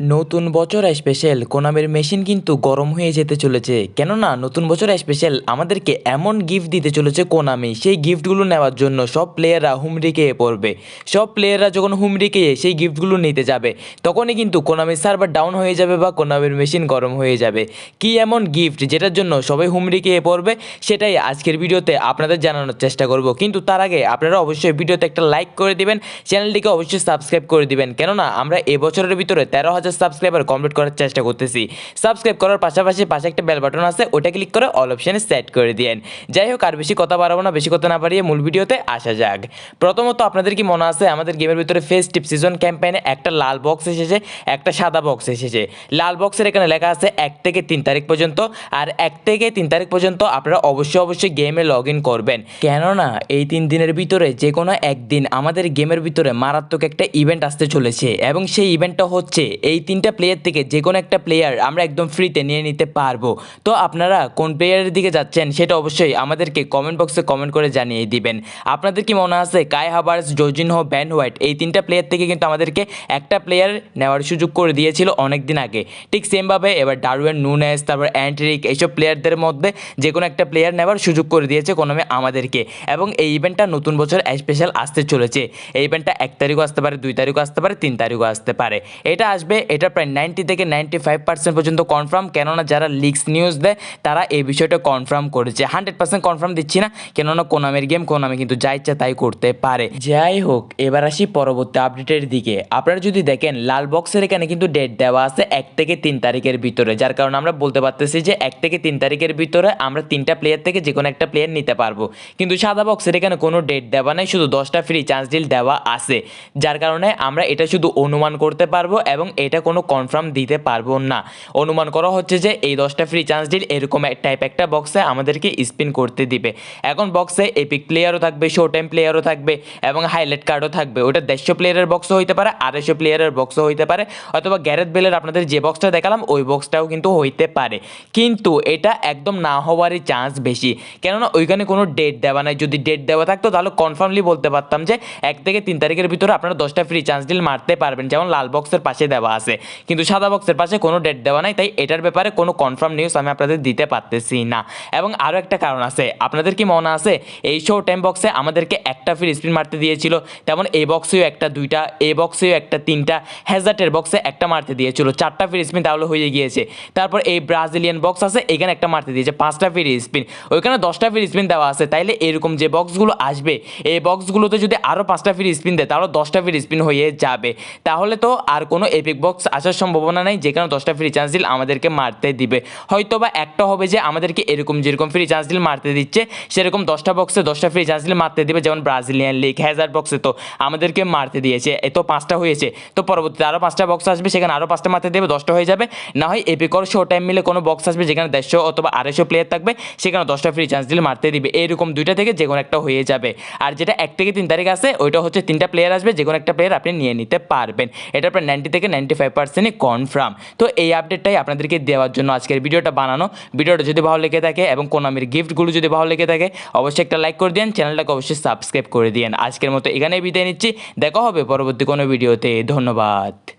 নতুন বছর special কোনামের machine কিন্তু গরম হয়ে যেতে চলেছে। কেননা, নতুন বছর স্পেশাল আমাদেরকে এমন গিফট দিতে চলেছে কোনামি। সেই গিফটগুলো নেওয়ার জন্য সব প্লেয়াররা খেয়ে পড়বে। সব প্লেয়াররা যখন খেয়ে সেই গিফটগুলো নিতে যাবে। তখনই কিন্তু কোনামির সার্ভার ডাউন হয়ে যাবে বা কোনামের মেশিন গরম হয়ে যাবে। কি এমন গিফট যেটার জন্য সবাই খেয়ে পড়বে, সেটাই আজকের ভিডিওতে আপনাদের জানানোর চেষ্টা করব। কিন্তু তার আগে আপনারা অবশ্যই ভিডিওতে একটা লাইক করে দিবেন, চ্যানেলটিকে অবশ্যই সাবস্ক্রাইব করে দিবেন। কেননা, আমরা এবছরের ভিতরে তেরো হাজার সাবস্ক্রাইবার কমপ্লিট করার চেষ্টা করতেছি। সাবস্ক্রাইব করার পাশাপাশি পাশে একটা বেল বাটন আছে ওটা ক্লিক করে অল অপশানে সেট করে দিয়েন। যাই হোক, আর বেশি কথা বাড়াবো না, বেশি কথা না বাড়িয়ে মূল ভিডিওতে আসা যাক। প্রথমত আপনাদের কি মনে আছে, আমাদের গেমের ভিতরে ফেস টিপ সিজন ক্যাম্পেইনে একটা লাল বক্স এসেছে, একটা সাদা বক্স এসেছে। লাল বক্সের এখানে লেখা আছে, এক থেকে তিন তারিখ পর্যন্ত, আর এক থেকে তিন তারিখ পর্যন্ত আপনারা অবশ্যই অবশ্যই গেমে লগ ইন করবেন। কেননা, এই তিন দিনের ভিতরে যে কোনো একদিন আমাদের গেমের ভিতরে মারাত্মক একটা ইভেন্ট আসতে চলেছে, এবং সেই ইভেন্টটা হচ্ছে এই তিনটা প্লেয়ার থেকে যে কোনো একটা প্লেয়ার আমরা একদম ফ্রিতে নিয়ে নিতে পারব। তো আপনারা কোন প্লেয়ারের দিকে যাচ্ছেন সেটা অবশ্যই আমাদেরকে কমেন্ট বক্সে কমেন্ট করে জানিয়ে দিবেন। আপনাদের কি মনে আছে কাই হাবার্স জর্জিনহো ব্যান হোয়াইট এই তিনটা প্লেয়ার থেকে কিন্তু আমাদেরকে একটা প্লেয়ার নেওয়ার সুযোগ করে দিয়েছিল অনেক দিন আগে। ঠিক সেমভাবে এবার ডারওয়েন নুনেস তারপর অ্যান্ট্রিক এইসব প্লেয়ারদের মধ্যে যে কোনো একটা প্লেয়ার নেওয়ার সুযোগ করে দিয়েছে কোনোমে আমাদেরকে। এবং এই ইভেন্টটা নতুন বছর স্পেশাল আসতে চলেছে। এই ইভেন্টটা এক তারিখও আসতে পারে, দুই তারিখও আসতে পারে, তিন তারিখও আসতে পারে। এটা আসবে এটা প্রায় নাইনটি থেকে নাইনটি ফাইভ পার্সেন্ট পর্যন্ত কনফার্ম কেননা যারা লিক্স নিউজ দেয়, তারা এই বিষয়টা কনফার্ম করেছে। হান্ড্রেড পার্সেন্ট কনফার্ম দিচ্ছি না, কেননা কোনামের গেম কোনামে কিন্তু যা ইচ্ছা তাই করতে পারে। যাই হোক, এবার আসি পরবর্তী আপডেটের দিকে। আপনারা যদি দেখেন, লাল বক্সের এখানে কিন্তু ডেট দেওয়া আছে এক থেকে তিন তারিখের ভিতরে, যার কারণে আমরা বলতে পারতেছি যে এক থেকে তিন তারিখের ভিতরে আমরা তিনটা প্লেয়ার থেকে যে কোনো একটা প্লেয়ার নিতে পারব। কিন্তু সাদা বক্সের এখানে কোনো ডেট দেওয়া নেই, শুধু দশটা ফ্রি চান্স ডিল দেওয়া আছে। যার কারণে আমরা এটা শুধু অনুমান করতে পারব এবং এটা কোনো কনফার্ম দিতে পারব না। অনুমান করা হচ্ছে যে এই দশটা ফ্রি চান্স ডিল এরকম টাইপ একটা বক্সে আমাদেরকে স্পিন করতে দিবে। এখন বক্সে এপিক প্লেয়ারও থাকবে শো টাইম প্লেয়ারও থাকবে এবং হাইলাইট কার্ডও থাকবে। ওটা দেড়শো প্লেয়ারের বক্সও হইতে পারে, আড়াইশো প্লেয়ারের বক্সও হইতে পারে, অথবা গ্যারেথ বেলের আপনাদের যে বক্সটা দেখালাম, ওই বক্সটাও কিন্তু হইতে পারে। কিন্তু এটা একদম না হওয়ারই চান্স বেশি। কেননা ওইখানে কোনো ডেট দেওয়া নাই। যদি ডেট দেওয়া থাকতো, তাহলে কনফার্মলি বলতে পারতাম যে এক থেকে তিন তারিখের ভিতরে আপনারা দশটা ফ্রি চান্স ডিল মারতে পারবেন। যেমন লাল বক্সের পাশে দেওয়া আছে। কিন্তু সাদা বক্সের পাশে কোনো ডেট দেওয়া নাই, তাই এটার ব্যাপারে কোনো কনফার্ম নিউজ আমি আপনাদের দিতে পারতেছি না। এবং আরও একটা কারণ আছে, আপনাদের কি মনে আছে, এই শো টাইম বক্সে আমাদেরকে একটা ফ্রি স্পিন মারতে দিয়েছিল, তেমন এই বক্সেও একটা, দুইটা, এ বক্সেও একটা, তিনটা হ্যাজার্টের বক্সে একটা মারতে দিয়েছিল। চারটা ফ্রি স্পিন তাহলে হয়ে গিয়েছে। তারপর এই ব্রাজিলিয়ান বক্স আছে, এখানে একটা মারতে দিয়েছে, পাঁচটা ফ্রি স্পিন ওইখানে দশটা ফ্রি স্পিন দেওয়া আছে, তাইলে এরকম যে বক্সগুলো আসবে, এই বক্সগুলোতে যদি আরও পাঁচটা ফ্রি স্পিন দেয়, তাহলে দশটা ফ্রি স্পিন হয়ে যাবে। তাহলে তো আর কোনো এপিক বক্স আসার সম্ভাবনা নেই যেখানে দশটা ফ্রি চান্স দিল আমাদেরকে মারতে দিবে। হয়তো বা একটা হবে যে আমাদেরকে এরকম যেরকম ফ্রি চান্স দিল মারতে দিচ্ছে, সেরকম দশটা বক্সে দশটা ফ্রি চান্স দিলে মারতে দিবে, যেমন ব্রাজিলিয়ান লিগ হ্যাজার বক্সে তো আমাদেরকে মারতে দিয়েছে। এ তো পাঁচটা হয়েছে। তো পরবর্তীতে আরও পাঁচটা বক্স আসবে, সেখানে আরও পাঁচটা মারতে দেবে, দশটা হয়ে যাবে। না হয় এপিকর শো টাইম মিলে কোনো বক্স আসবে, যেখানে দেড়শো অথবা আড়াইশো প্লেয়ার থাকবে, সেখানে দশটা ফ্রি চান্স দিলে মারতে দিবে। এরকম দুইটা থেকে যে কোনো একটা হয়ে যাবে। আর যেটা এক থেকে তিন তারিখ আছে, ওইটা হচ্ছে তিনটা প্লেয়ার আসবে, যে কোনো একটা প্লেয়ার আপনি নিয়ে নিতে পারবেন। এটা প্রায় নাইনটি থেকে নাইনটি ফাইভ পার্সেন্টই কনফার্ম তো এই আপডেটটাই আপনাদেরকে দেওয়ার জন্য আজকের ভিডিওটা বানানো। ভিডিওটা যদি ভালো লেগে থাকে এবং কোনামির গিফটগুলো যদি ভালো লেগে থাকে, অবশ্যই একটা লাইক করে দিন চ্যানেলটাকে অবশ্যই সাবস্ক্রাইব করে দিন। আজকের মতো এখানেই বিদায় নিচ্ছি। দেখা হবে পরবর্তী কোনো ভিডিওতে। ধন্যবাদ।